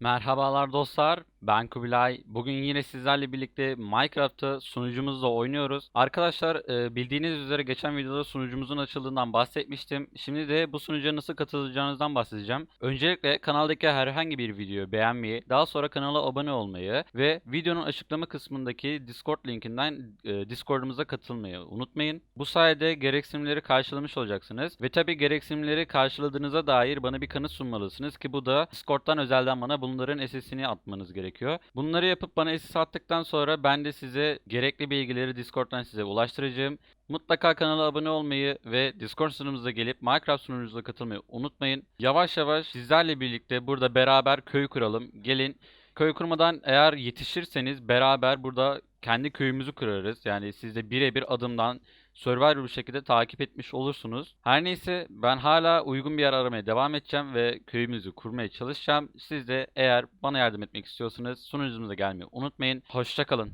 Merhabalar dostlar, ben Kubilay. Bugün yine sizlerle birlikte Minecraft'ta sunucumuzla oynuyoruz. Arkadaşlar e, bildiğiniz üzere geçen videoda sunucumuzun açıldığından bahsetmiştim. Şimdi de bu sunucuya nasıl katılacağınızdan bahsedeceğim. Öncelikle kanaldaki herhangi bir videoyu beğenmeyi, daha sonra kanala abone olmayı ve videonun açıklama kısmındaki Discord linkinden e, Discord'umuza katılmayı unutmayın. Bu sayede gereksinimleri karşılamış olacaksınız ve tabi gereksinimleri karşıladığınıza dair bana bir kanıt sunmalısınız ki bu da Discord'dan özelden bana bunların SS'ini atmanız gerekiyor. Bunları yapıp bana SS attıktan sonra ben de size gerekli bilgileri Discord'dan size ulaştıracağım. Mutlaka kanala abone olmayı ve Discord sunucumuza gelip Minecraft sunucumuza katılmayı unutmayın. Yavaş yavaş sizlerle birlikte burada beraber köy kuralım. Gelin köy kurmadan eğer yetişirseniz beraber burada kendi köyümüzü kurarız. Yani siz de birebir adımdan Survivor bir şekilde takip etmiş olursunuz. Her neyse ben hala uygun bir yer aramaya devam edeceğim ve köyümüzü kurmaya çalışacağım. Siz de eğer bana yardım etmek istiyorsanız sunucumuza gelmeyi unutmayın. Hoşçakalın.